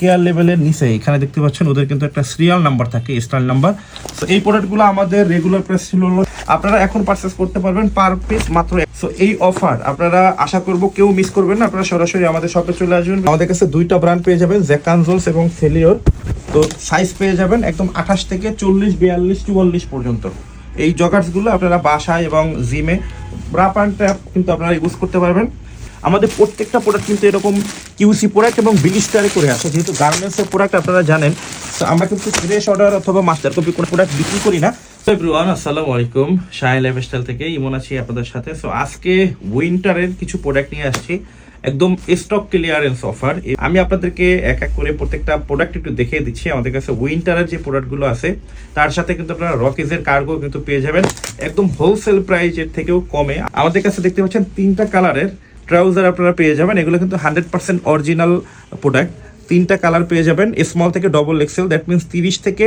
Care লেভেলের নিচে, এখানে দেখতে পাচ্ছেন ওদের কিন্তু একটা সিরিয়াল নাম্বার থাকে স্টাইল নাম্বার তো এই প্রোডাক্টগুলো আমাদের রেগুলার প্রাইস ছিল আপনারা এখন পারচেস করতে পারবেন পার পিস মাত্র সো এই অফার আপনারা আশা করব কেউ মিস করবেন না, আপনারা সরাসরি আমাদের শপে চলে আসবেন। আমাদের কাছে দুইটা ব্র্যান্ড পেয়ে যাবেন জ্যাকানজোলস এবং সেলিওর তো সাইজ পেয়ে যাবেন একদম আঠাশ থেকে চল্লিশ, বিয়াল্লিশ, চুয়াল্লিশ পর্যন্ত। এই জগার্সগুলো আপনারা বাসায় এবং জিমে ব্রা প্যান্টটা কিন্তু আপনারা ইউজ করতে পারবেন। আমাদের প্রত্যেকটা প্রোডাক্ট কিন্তু এরকম কিউসি প্রোডাক্ট এবং বিলিস্টারে করে আসে। যেহেতু গার্মেন্টসের প্রোডাক্ট আপনারা জানেন, তো আমরা কিন্তু ফ্রেশ অর্ডার অথবা মাস্টার কপি কোনো প্রোডাক্ট বিক্রি করি না। তো এভরিওয়ান আসসালামু আলাইকুম। শাহ লাইফস্টাইল থেকে ইমন আছি আপনাদের সাথে। সো আজকে উইন্টারের কিছু প্রোডাক্ট নিয়ে আসছি। একদম স্টক ক্লিয়ারেন্স অফার আমি আপনাদেরকে এক এক করে প্রত্যেকটা প্রোডাক্ট একটু দেখিয়ে দিচ্ছি। আমাদের কাছে উইন্টারের যে প্রোডাক্টগুলো আছে, তার সাথে কিন্তু আপনারা রকিজের কার্গো কিন্তু পেয়ে যাবেন। একদম হোলসেল প্রাইসের থেকেও কমে। আমাদের কাছে দেখতে পাচ্ছেন তিনটা কালারের ট্রাউজার আপনারা পেয়ে যাবেন। এগুলো কিন্তু হান্ড্রেড পার্সেন্ট অরিজিনাল প্রোডাক্ট। তিনটা কালার পেয়ে যাবেন। স্মল থেকে ডবল এক্সেল দ্যাট মিনস তিরিশ থেকে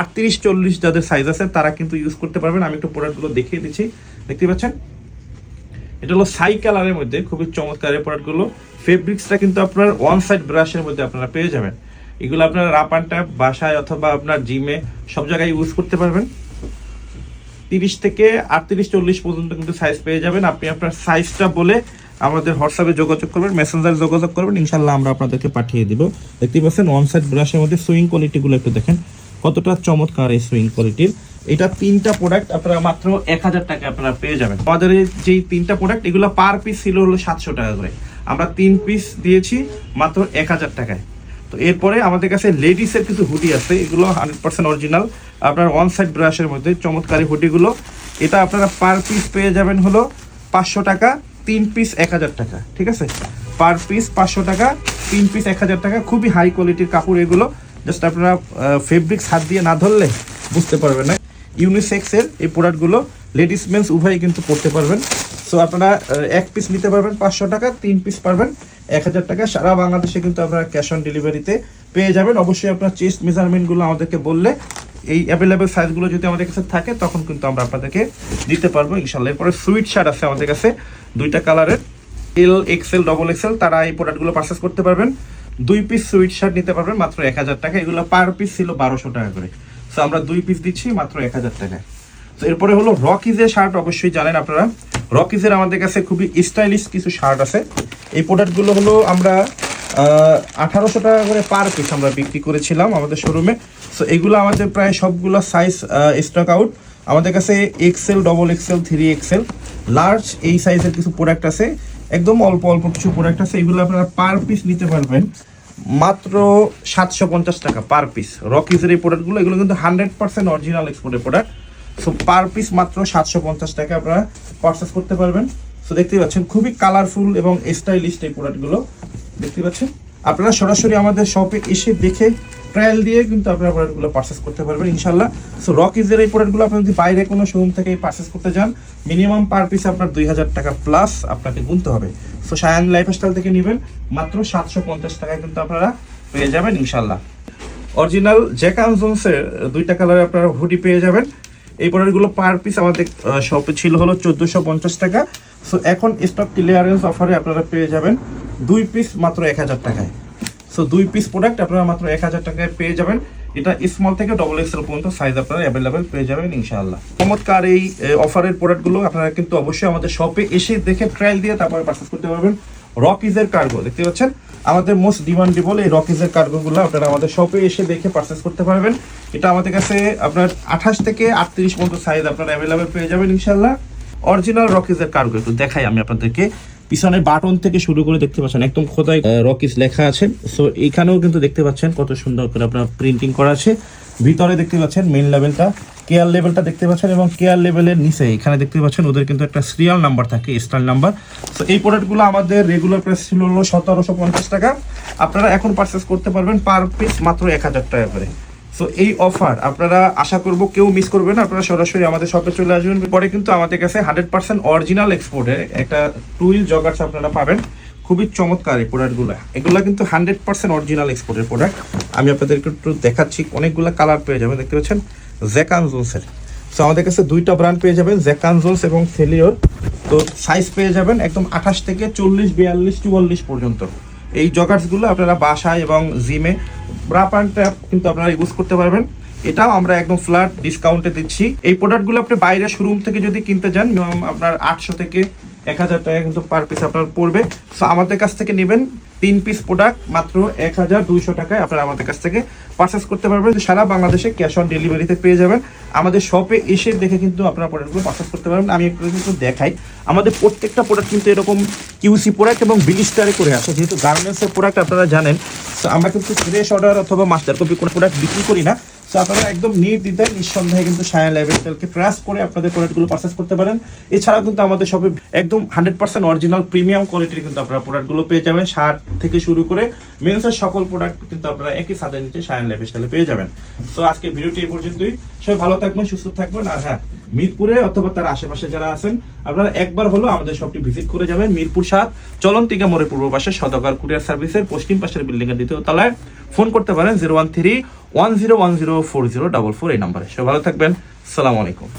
আটত্রিশ, চল্লিশ যাদের সাইজ আছে, তারা কিন্তু ইউজ করতে পারবেন। আমি একটু প্রোডাক্টগুলো দেখিয়ে দিচ্ছি। দেখতে পাচ্ছেন? এটা হলো সাই কালারের মধ্যে, খুবই চমৎকার প্রোডাক্টগুলো ফেব্রিক্সটা কিন্তু আপনার ওয়ান সাইড ব্রাশের মধ্যে আপনারা পেয়ে যাবেন। এগুলো আপনার রাপানটা বাসায় অথবা আপনার জিমে সব জায়গায় ইউজ করতে পারবেন। তিরিশ থেকে আটত্রিশ, চল্লিশ পর্যন্ত কিন্তু সাইজ পেয়ে যাবেন। আপনি আপনার সাইজটা বলে আমাদের হোয়াটসঅ্যাপে যোগাযোগ করবেন মেসেঞ্জারে যোগাযোগ করবেন ইনশাল্লাহ আমরা আপনাদেরকে পাঠিয়ে দিব। দেখতে পাচ্ছেন ওয়ান সাইড ব্রাশের মধ্যে সুইং কোয়ালিটিগুলো একটু দেখেন, কতটা চমৎকার এই সুইং কোয়ালিটির এটা তিনটা প্রোডাক্ট আপনারা মাত্র এক হাজার টাকা আপনারা পেয়ে যাবেন। আমাদের যেই তিনটা প্রোডাক্ট এগুলো পার পিস ছিল হলো সাতশো টাকা করে। আমরা তিন পিস দিয়েছি মাত্র এক হাজার টাকায়। তো এরপরে আমাদের কাছে লেডিসের কিছু হুডি আছে, এগুলো হান্ড্রেড পার্সেন্ট অরিজিনাল আপনার ওয়ান সাইড ব্রাশের মধ্যে চমৎকারী হুডিগুলো এটা আপনারা পার পিস পেয়ে যাবেন হলো পাঁচশো টাকা। তিন পিস এক হাজার টাকা, ঠিক আছে? পার পিস পাঁচশো টাকা, তিন পিস এক হাজার টাকা, খুবই হাই কোয়ালিটির কাপড় এগুলো। জাস্ট আপনারা ফেব্রিক্স হাত দিয়ে না ধরলে বুঝতে পারবেন না। ইউনিসেক্সের এই প্রোডাক্টগুলো লেডিস মেন্স উভয়ই কিন্তু পড়তে পারবেন। সো আপনারা এক পিস নিতে পারবেন পাঁচশো টাকা, তিন পিস পারবেন এক হাজার টাকা। সারা বাংলাদেশে কিন্তু আপনারা ক্যাশ অন ডেলিভারিতে পেয়ে যাবেন। অবশ্যই আপনার চেস্ট মেজারমেন্টগুলো আমাদেরকে বললে এই অ্যাভেলেবেল সাইজগুলো যদি আমাদের কাছে থাকে, তখন কিন্তু আমরা আপনাদেরকে দিতে পারব ইনশাল্লাহ এরপরে সুইট শার্ট আছে আমাদের কাছে, দুইটা কালারের এল এক্সেল ডবল এক্সেল তারা এই প্রোডাক্টগুলো পারচেস করতে পারবেন। দুই পিস সুইট শার্ট নিতে পারবেন, মাত্র এক হাজার টাকা। এগুলো পার পিস ছিল বারোশো টাকা করে। সো আমরা দুই পিস দিচ্ছি, মাত্র এক হাজার টাকায় তো এরপরে হলো রকিজের শার্ট অবশ্যই জানেন আপনারা। রকিজের আমাদের কাছে খুবই স্টাইলিশ কিছু শার্ট আছে। এই প্রোডাক্টগুলো হলো আমরা আঠারোশো টাকা করে পার পিস আমরা বিক্রি করেছিলাম আমাদের শোরুমে সো এগুলো আমাদের প্রায় সবগুলো সাইজ স্টক আউট আমাদের কাছে XL double XL three XL large এই সাইজের কিছু প্রোডাক্ট আছে। একদম অল্প অল্প কিছু প্রোডাক্ট আছে। এগুলো আপনারা পার পিস নিতে পারবেন। মাত্র সাতশো পঞ্চাশ টাকা পার পিস রকিজের এই প্রোডাক্টগুলো এগুলো কিন্তু হান্ড্রেড পার্সেন্ট অরিজিনাল এক্সপোর্টের প্রোডাক্ট সো পার পিস মাত্র সাতশো পঞ্চাশ টাকা আপনারা পারচেস করতে পারবেন। সো দেখতে পাচ্ছেন, খুবই কালারফুল এবং স্টাইলিশ এই প্রোডাক্টগুলো দেখতে পাচ্ছেন? আপনারা সরাসরি আমাদের শপে এসে দেখে ট্রায়াল দিয়ে কিন্তু আপনারা প্রোডাক্টগুলো পারচেস করতে পারবেন ইনশাল্লাহ সো রকিজের এই প্রোডাক্টগুলো আপনি যদি বাইরে কোনো শোরুম থেকে পারচেস করতে যান মিনিমাম পার পিস আপনার দুই হাজার টাকা প্লাস আপনাকে গুনতে হবে। সো সায়ান লাইফস্টাইল থেকে নেবেন, মাত্র সাতশো পঞ্চাশ টাকায় কিন্তু আপনারা পেয়ে যাবেন ইনশাল্লাহ অরিজিনাল জ্যাকান জোনসের দুইটা কালারে আপনারা হুডি পেয়ে যাবেন। এই প্রোডাক্টগুলো পার পিস আমাদের শপে ছিল হলো চোদ্দোশো পঞ্চাশ টাকা। সো এখন স্টক ক্লিয়ারেন্স অফারে আপনারা পেয়ে যাবেন, দুই পিস মাত্র এক হাজার টাকায়। সো দুই পিস প্রোডাক্ট আপনারা মাত্র এক হাজার টাকায় পেয়ে যাবেন। এটা স্মল থেকে ডবল এক্সেল পর্যন্ত সাইজ আপনারা অ্যাভেলেবেল পেয়ে যাবেন ইনশাআল্লাহ। চমৎকার এই অফারের প্রোডাক্টগুলো আপনারা কিন্তু অবশ্যই আমাদের শপে এসে দেখে ট্রায়াল দিয়ে তারপরে পারচেস করতে পারবেন। রকিজের কার্গো দেখতে পাচ্ছেন? আমাদের মোস্ট ডিমান্ডেবল এই রকিজের কার্গোগুলো আপনারা আমাদের শপে এসে দেখে পারচেস করতে পারবেন। এটা আমাদের কাছে আপনার আঠাশ থেকে আটত্রিশ পর্যন্ত সাইজ আপনারা অ্যাভেলেবেল পেয়ে যাবেন ইনশাআল্লাহ। অরিজিনাল রকিজের কার্গো একটু দেখাই আমি আপনাদেরকে। পিছনের বাটন থেকে শুরু করে দেখতে পাচ্ছেন, একদম খোদাই রকিস লেখা আছে। সো এখানেও কিন্তু দেখতে পাচ্ছেন কত সুন্দর করে আপনার প্রিন্টিং করা আছে। ভিতরে দেখতে পাচ্ছেন মেন লেভেলটা কেয়ার লেভেলটা দেখতে পাচ্ছেন এবং কেয়ার লেভেলের নিচে, এখানে দেখতে পাচ্ছেন ওদের কিন্তু একটা সিরিয়াল নাম্বার থাকে স্টাইল নাম্বার সো এই প্রোডাক্টগুলো আমাদের রেগুলার প্রাইস ছিল হলো সতেরোশো পঞ্চাশ টাকা। আপনারা এখন পারচেস করতে পারবেন পার পিস মাত্র এক হাজার টাকা করে। সো এই অফার আপনারা আশা করব কেউ মিস করবেন আপনারা সরাসরি আমাদের শপে চলে আসবেন। পরে কিন্তু আমাদের কাছে হান্ড্রেড পার্সেন্ট অরিজিনাল এক্সপোর্টের একটা টুইল জগার্স আপনারা পাবেন। খুবই চমৎকার এই প্রোডাক্টগুলো এগুলো কিন্তু হান্ড্রেড পার্সেন্ট অরিজিনাল এক্সপোর্টের প্রোডাক্ট আমি আপনাদেরকে একটু দেখাচ্ছি, অনেকগুলো কালার পেয়ে যাবেন, দেখতে পাচ্ছেন? জ্যাকান জোনসের সো আমাদের কাছে দুইটা ব্র্যান্ড পেয়ে যাবেন জ্যাকান জোনস এবং সেলিওর তো সাইজ পেয়ে যাবেন একদম আঠাশ থেকে চল্লিশ, বিয়াল্লিশ, চুয়াল্লিশ পর্যন্ত। এই জগার্সগুলো আপনারা বাসায় এবং জিমে ব্রা কিন্তু আপনারা ইউজ করতে পারবেন। এটাও আমরা একদম ফ্ল্যাট ডিসকাউন্টে দিচ্ছি। এই প্রোডাক্টগুলো আপনি বাইরে শোরুম থেকে যদি কিনতে যান আপনার আটশো থেকে এক হাজার টাকা কিন্তু পার পিস আপনার পড়বে। সো আমাদের কাছ থেকে নেবেন। তিন পিস প্রোডাক্ট মাত্র এক হাজার দুইশো টাকায় আপনারা আমাদের কাছ থেকে পারচেস করতে পারবেন। সারা বাংলাদেশে ক্যাশ অন ডেলিভারিতে পেয়ে যাবেন। আমাদের শপে এসে দেখে কিন্তু আপনারা প্রোডাক্টগুলো পারচেস করতে পারবেন। আমি একটু কিন্তু দেখাই। আমাদের প্রত্যেকটা প্রোডাক্ট কিন্তু এরকম কিউসি প্রোডাক্ট এবং বিলিস্টারে করে আসে। যেহেতু গার্মেন্টসের প্রোডাক্ট আপনারা জানেন, আমরা কিন্তু ফ্রেশ অর্ডার অথবা মাস্টার কপি কোনো প্রোডাক্ট বিক্রি করি না। সো আপনারা একদম নির্দ্বিধায়, নিঃসন্দেহে কিন্তু সায়া কে ট্রাস্ট করে আপনাদের প্রোডাক্টগুলো পারচেস করতে পারেন। এছাড়াও কিন্তু আমাদের সবে একদম হান্ড্রেড পার্সেন্ট অরিজিনাল প্রিমিয়াম কোয়ালিটির কিন্তু আপনারা প্রোডাক্টগুলো পেয়ে যাবেন। শার্ট থেকে শুরু করে মেন্সের সকল প্রোডাক্ট কিন্তু আপনারা একই সাথে নিচে সায়ান লাইফস্টাইলে পেয়ে যাবেন। তো আজকে ভিডিওটি এই পর্যন্তই। সবাই ভালো থাকবেন, সুস্থ থাকবেন, আর হ্যাঁ মিরপুরে অথবা তার আশেপাশে যারা আছেন, আপনারা একবার হলো আমাদের শপটি ভিজিট করে যাবেন মিরপুর সাত, চলন্তিকা মোড়ের পূর্ব পাশে সদকার কুরিয়ার সার্ভিসের পশ্চিম পাশের বিল্ডিং এর দ্বিতীয় তলায়। ফোন করতে পারেন zero one three one zero one zero four zero double four এই নাম্বারে সে ভালো থাকবেন। সালাম আলাইকুম।